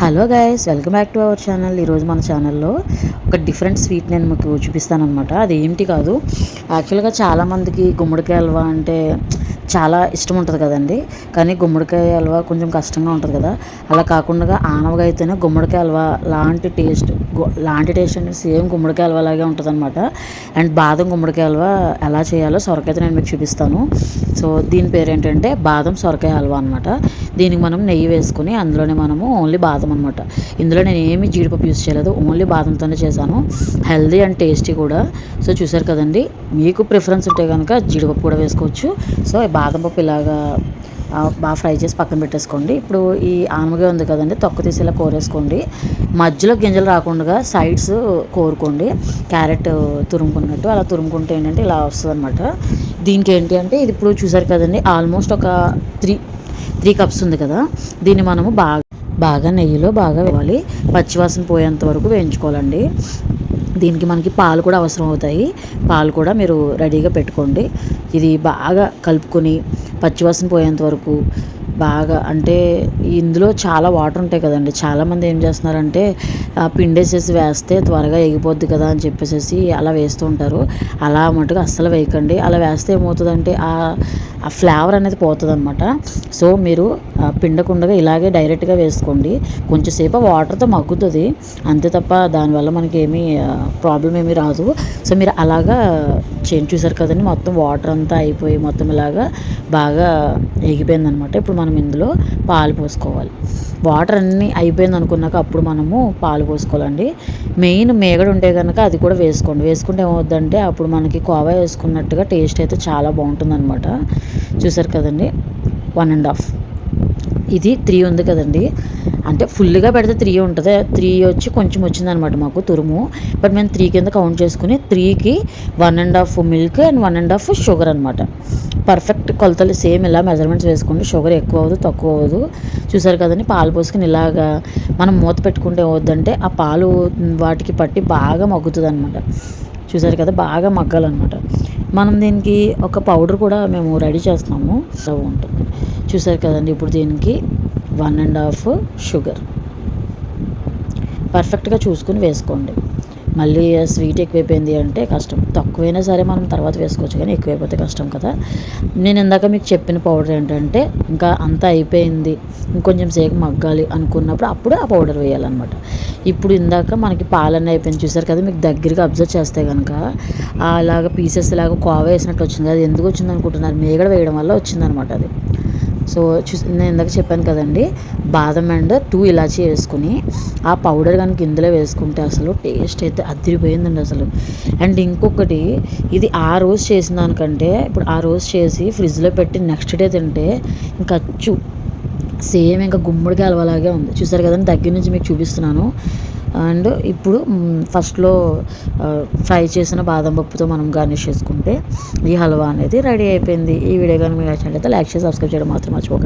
Hello guys welcome back to our channel. ఈరోజు మన ఛానల్లో ఒక డిఫరెంట్ స్వీట్ నేను మీకు చూపిస్తాను అనమాట అది ఏంటి కాదు యాక్చువల్గా చాలామందికి గుమ్మడికాయ హల్వా అంటే చాలా ఇష్టం ఉంటుంది కదండి. కానీ గుమ్మడికాయ హల్వా కొంచెం కష్టంగా ఉంటుంది కదా. అలా కాకుండా ఆనవగా అయితేనే గుమ్మడికాయ హల్వా లాంటి టేస్ట్ లాంటి టేస్ట్ అంటే సేమ్ గుమ్మడికాయ హల్వా లాగే ఉంటుంది అనమాట అండ్ బాదం గుమ్మడికాయ హల్వా ఎలా చేయాలో సొరకైతే నేను మీకు చూపిస్తాను. సో దీని పేరు ఏంటంటే బాదం సొరకాయ హల్వా అనమాట దీనికి మనం నెయ్యి వేసుకుని అందులోనే మనము ఓన్లీ బాదం అనమాట ఇందులో నేను ఏమి జీడిపప్పు యూస్ చేయలేదు. ఓన్లీ బాదంతోనే చేశాను. హెల్దీ అండ్ టేస్టీ కూడా. సో చూసారు కదండి. మీకు ప్రిఫరెన్స్ ఉంటే కనుక జీడిపప్పు కూడా వేసుకోవచ్చు. సో బాదం పప్పు ఇలాగా బాగా ఫ్రై చేసి పక్కన పెట్టేసుకోండి. ఇప్పుడు ఈ ఆనమగా ఉంది కదండి తొక్క తీసి ఇలా కోరేసుకోండి. మధ్యలో గింజలు రాకుండా సైడ్స్ కోరుకోండి. క్యారెట్ తురుముకున్నట్టు అలా తురుముకుంటే ఏంటంటే ఇలా వస్తుంది అనమాట దీనికి ఏంటి అంటే ఇది ఇప్పుడు చూసారు కదండి ఆల్మోస్ట్ ఒక త్రీ త్రీ కప్స్ ఉంది కదా దీన్ని మనము బాగా బాగా నెయ్యిలో బాగా వేయాలి. పచ్చివాసన పోయేంత వరకు వేయించుకోవాలండి. దీనికి మనకి పాలు కూడా అవసరం అవుతాయి. పాలు కూడా మీరు రెడీగా పెట్టుకోండి. ఇది బాగా కలుపుకొని పచ్చివాసన పోయేంత వరకు బాగా అంటే ఇందులో చాలా వాటర్ ఉంటాయి కదండి. చాలామంది ఏం చేస్తున్నారంటే పిండేసేసి వేస్తే త్వరగా ఎగిపోద్ది కదా అని చెప్పేసి అలా వేస్తూ ఉంటారు. అలా మటుకు అస్సలు వేయకండి. అలా వేస్తే ఏమవుతుందంటే ఆ ఆ ఫ్లేవర్ అనేది పోతుంది అనమాట సో మీరు పిండకుండగా ఇలాగే డైరెక్ట్గా వేసుకోండి. కొంచెంసేపు వాటర్తో మగ్గుతుంది. అంతే తప్ప దానివల్ల మనకి ఏమీ ప్రాబ్లం ఏమీ రాదు. సో మీరు అలాగా చేంజ్ చూసారు కదండి మొత్తం వాటర్ అంతా అయిపోయి మొత్తం ఇలాగా బాగా ఎగిపోయింది అనమాట ఇప్పుడు మనం ఇందులో పాలు పోసుకోవాలి. వాటర్ అన్నీ అయిపోయింది అనుకున్నాక అప్పుడు మనము పాలు పోసుకోవాలండి. మెయిన్ మేగడ ఉంటే కనుక అది కూడా వేసుకోండి. వేసుకుంటే ఏమవుద్దంటే అప్పుడు మనకి కోవా వేసుకున్నట్టుగా టేస్ట్ అయితే చాలా బాగుంటుంది చూసారు కదండి? One and half. ఇది త్రీ ఉంది కదండి. అంటే ఫుల్గా పెడితే త్రీ ఉంటుంది. త్రీ వచ్చి కొంచెం వచ్చిందనమాట మాకు తురుము. బట్ మేము త్రీ కింద కౌంట్ చేసుకుని త్రీకి one and half milk and one and half sugar అనమాట. పర్ఫెక్ట్ కొలతలు సేమ్ ఇలా మెజర్మెంట్స్ వేసుకోండి. షుగర్ ఎక్కువ అవ్వదు తక్కువ అవ్వదు. చూసారు కదండి పాలు పోసుకుని ఇలాగా మనం మూత పెట్టుకుంటే వద్దంటే ఆ పాలు వాటికి పట్టి బాగా మగ్గుతుంది అనమాట చూసారు కదా బాగా మగ్గాలన్నమాట. మనం దీనికి ఒక పౌడర్ కూడా మేము రెడీ చేస్తున్నాము. ఉంటుంది చూసారు కదండి ఇప్పుడు దీనికి వన్ అండ్ హాఫ్ షుగర్. పర్ఫెక్ట్గా చూసుకుని వేసుకోండి. మళ్ళీ స్వీట్ ఎక్కువైపోయింది అంటే కష్టం. తక్కువైనా సరే మనం తర్వాత వేసుకోవచ్చు కానీ ఎక్కువైపోతే కష్టం కదా. నేను ఇందాక మీకు చెప్పిన పౌడర్ ఏంటంటే ఇంకా అంతా అయిపోయింది. ఇంకొంచెం సేపు మగ్గాలి అనుకున్నప్పుడు అప్పుడు ఆ పౌడర్ వేయాలన్నమాట. ఇప్పుడు ఇందాక మనకి పాలన్నీ అయిపోయింది చూసారు కదా మీకు దగ్గరగా అబ్జర్వ్ చేస్తే కనుక అలాగ పీసెస్ లాగా కోవ వేసినట్టు వచ్చింది. అది ఎందుకు వచ్చింది అనుకుంటున్నారు మేగడ వేయడం వల్ల వచ్చిందనమాట అది. సో చూ నేను ఇందాక చెప్పాను కదండి బాదం అండ్ టూ ఇలాచీ వేసుకుని ఆ పౌడర్ కనుక ఇందులో వేసుకుంటే అసలు టేస్ట్ అయితే అదిరిపోయిందండి అసలు. అండ్ ఇంకొకటి ఇది ఆ రోజు చేసిన దానికంటే ఇప్పుడు ఆ రోజు చేసి ఫ్రిడ్జ్లో పెట్టి నెక్స్ట్ డే తింటే ఇంకా అచ్చు. సేమ్ ఇంకా గుమ్మడికాయ అలవలాగే ఉంది. చూసారు కదండి దగ్గర నుంచి మీకు చూపిస్తున్నాను. అండ్ ఇప్పుడు ఫస్ట్లో ఫ్రై చేసిన బాదం పప్పుతో మనం గార్నిష్ చేసుకుంటే ఈ హల్వా అనేది రెడీ అయిపోయింది. ఈ వీడియో కానీ మీరు నచ్చినట్లయితే లైక్ చేసి సబ్స్క్రైబ్ చేయడం మాత్రం మర్చిపోకండి.